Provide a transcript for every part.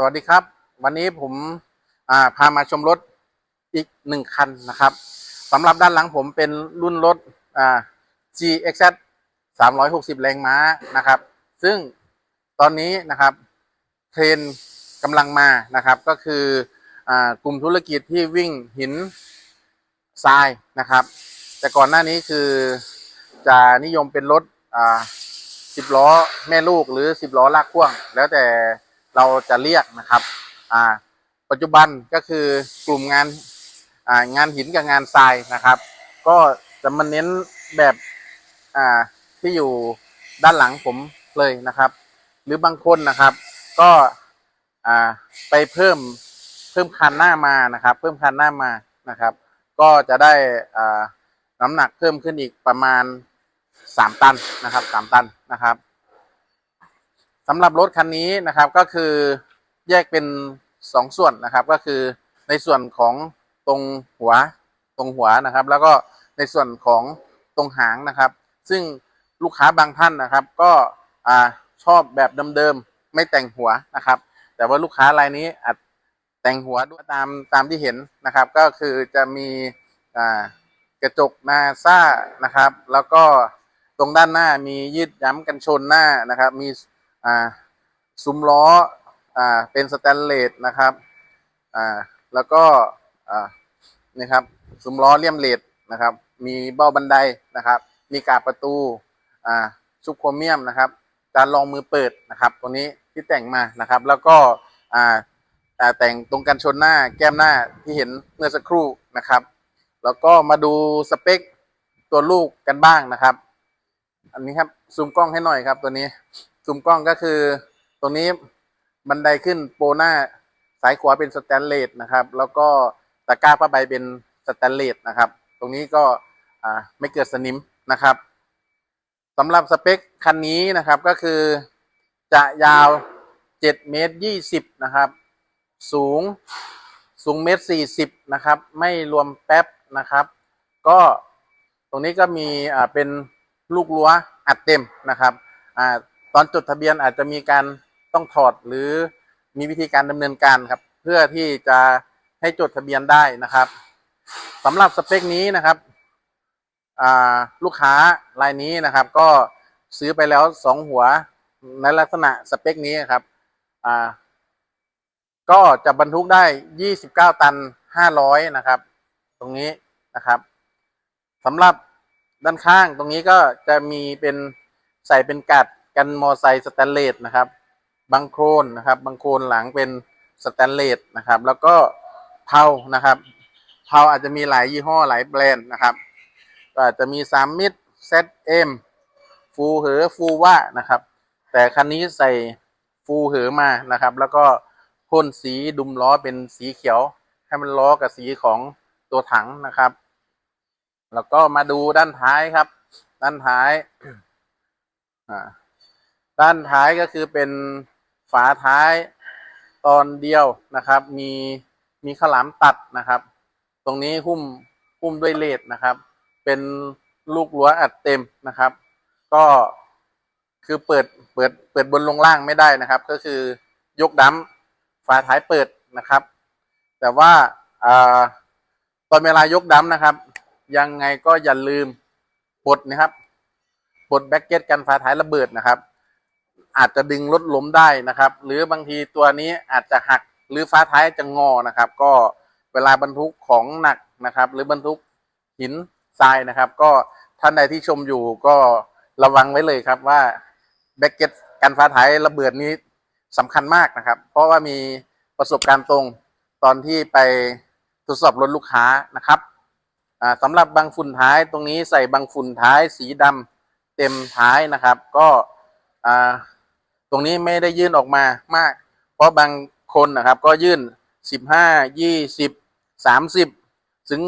สวัสดีครับ วันนี้ผมาพามาชมรถอีกหนึ่งคันนะครับสำหรับด้านหลังผมเป็นรุ่นรถอ่า GXZ 360 แรงม้านะครับ ซึ่งตอนนี้นะครับเทรนกำลังมานะครับ ก็คืออกลุ่มธุรกิจที่วิ่งหินทรายนะครับ แต่ก่อนหน้านี้คือจะนิยมเป็นรถสิบล้อแม่ลูกหรือสิบล้อลากพ่วง แล้วแต่ เราจะเรียกนะครับอ่าปัจจุบันก็คือกลุ่มงานอ่างานหินกับงานทรายนะครับ ก็จะมาเน้นแบบอ่าที่อยู่ด้านหลังผมเลยนะครับ หรือบางคนนะครับ ก็อ่าไปเพิ่มเพิ่มคันหน้ามานะครับ เพิ่มคันหน้ามานะครับ ก็จะได้อ่าน้ำหนักเพิ่มขึ้นอีกประมาณสามตันนะครับสามตันนะครับ สำหรับรถคันนี้นะครับก็คือแยกเป็นสองส่วนนะครับ ก็คือในส่วนของตรงหัวตรงหัวนะครับ แล้วก็ในส่วนของตรงหางนะครับ ซึ่งลูกค้าบางท่านนะครับ ก็อชอบแบบเดิมๆไม่แต่งหัวนะครับ แต่ว่าลูกค้ารายนี้อาจแต่งหัวด้วยตามตามที่เห็นนะครับ ก็คือจะมีกระจกหน้าซ่านะครับ แล้วก็ตรงด้านหน้ามียืดย้ำกันชนหน้านะครับ มี อ่าซุ้มล้ออ่าเป็นสแตนเลสนะครับอ่าแล้วก็อ่านี่ครับซุ้มล้อเลี่ยมเลดนะครับ มีเบ้าบันไดนะครับ มีกาบประตูอ่าซุปโครเมียมนะครับการรองมือเปิดนะครับ ตัวนี้ที่แต่งมานะครับ แล้วก็อ่าแต่งตรงกันชนหน้าแก้มหน้าที่เห็นเมื่อสักครู่นะครับ แล้วก็มาดูสเปคตัวลูกกันบ้างนะครับ อันนี้ครับซูมกล้องให้หน่อยครับตัวนี้ ซูมกล้องก็คือ ตรงนี้บันไดขึ้นโปรหน้าสายขวาเป็นสแตนเลสนะครับ แล้วก็ตะกร้าผ้าใบเป็นสแตนเลสนะครับ ตรงนี้ก็ไม่เกิดสนิมนะครับสำหรับสเปคคันนี้นะครับก็คือจะยาว7เมตร20นะครับ สูงสูงเมตรสี่สิบนะครับ ไม่รวมแป๊บนะครับ ก็ตรงนี้ก็มีอ่าเป็นลูกรั้วอัดเต็มนะครับอ่า ตอนจดทะเบียนอาจจะมีการต้องถอดหรือมีวิธีการดำเนินการครับ เพื่อที่จะให้จดทะเบียนได้นะครับสำหรับสเปคนี้นะครับลูกค้ารายนี้นะครับ ก็ซื้อไปแล้วสองหัวในลักษณะสเปคนี้ครับก็จะบรรทุกได้29ตัน500นะครับ ตรงนี้นะครับสำหรับด้านข้างตรงนี้ก็จะมีเป็นใส่เป็นกัด กันมอไซค์สแตนเลสนะครับบางโครนนะครับบางโครนหลังเป็นสแตนเลสนะครับ แล้วก็เพานะครับเพาอาจจะมีหลายยี่ห้อหลายแบรนด์นะครับก็อาจจะมีสามมิดเซตเอ็มฟูเหอฟูว่านะครับ แต่คันนี้ใส่ฟูเหอมานะครับ แล้วก็พ่นสีดุมล้อเป็นสีเขียว ให้มันล้อกับสีของตัวถังนะครับ แล้วก็มาดูด้านท้ายครับ ด้านท้ายอ่า ด้านท้ายก็คือเป็นฝาท้ายตอนเดียวนะครับ มีมีขลามตัดนะครับ ตรงนี้หุ้มหุ้มด้วยเลดนะครับ เป็นลูกรั้วอัดเต็มนะครับ ก็คือเปิดเปิดเปิดบนลงล่างไม่ได้นะครับ ก็คือยกดัมฝาท้ายเปิดนะครับ แต่ว่าอ่าตอนเวลายกดัมนะครับ ยังไงก็อย่าลืมปลดนะครับปลดแบ็กเก็ตกันฝาท้ายระเบิดนะครับ อาจจะดึงรถล้มได้นะครับ หรือบางทีตัวนี้อาจจะหักหรือฟ้าท้ายจะงอนะครับ ก็เวลาบรรทุกของหนักนะครับ หรือบรรทุกหินทรายนะครับ ก็ท่านใดที่ชมอยู่ก็ระวังไว้เลยครับว่าแบ็กเก็ตกันฟ้าท้ายระเบิดนี้สำคัญมากนะครับ เพราะว่ามีประสบการณ์ตรงตอนที่ไปทดสอบรถลูกค้านะครับอ่าสำหรับบังฝุ่นท้ายตรงนี้ใส่บังฝุ่นท้ายสีดำเต็มท้ายนะครับ ก็อ่า ตรงนี้ไม่ได้ยื่นออกมามาก เพราะบางคนนะครับก็ยื่นสิบห้ายี่สิบสามสิบถึง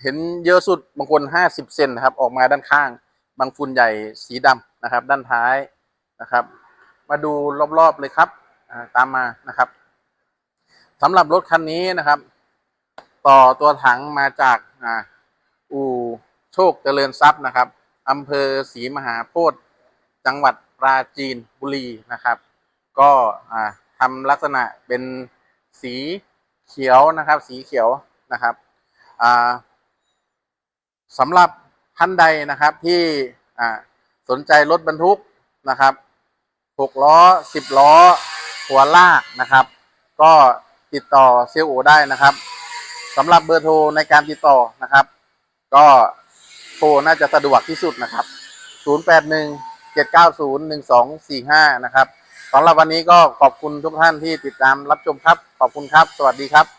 เห็นเยอะสุดบางคนห้าสิบเซนนะครับออกมาด้านข้าง บางฝุ่นใหญ่สีดำนะครับ ด้านท้ายนะครับ มาดูรอบๆเลยครับตามมานะครับสำหรับรถคันนี้นะครับ ต่อตัวถังมาจากอู่โชคเจริญทรัพย์นะครับอำเภอศรีมหาโพธิ์จังหวัด ปราจีนบุรีนะครับ ก็ทำลักษณะเป็นสีเขียวนะครับ สีเขียวนะครับสำหรับท่านใดนะครับที่สนใจรถบรรทุกนะครับหกล้อสิบล้อ หัวลากนะครับ ก็ติดต่อเซลลโอได้นะครับสำหรับเบอร์โทรในการติดต่อนะครับ ก็โทรน่าจะสะดวกที่สุดนะครับ 081 790 1245 นะครับสำหรับวันนี้ก็ขอบคุณทุกท่านที่ติดตามรับชมครับ ขอบคุณครับ สวัสดีครับ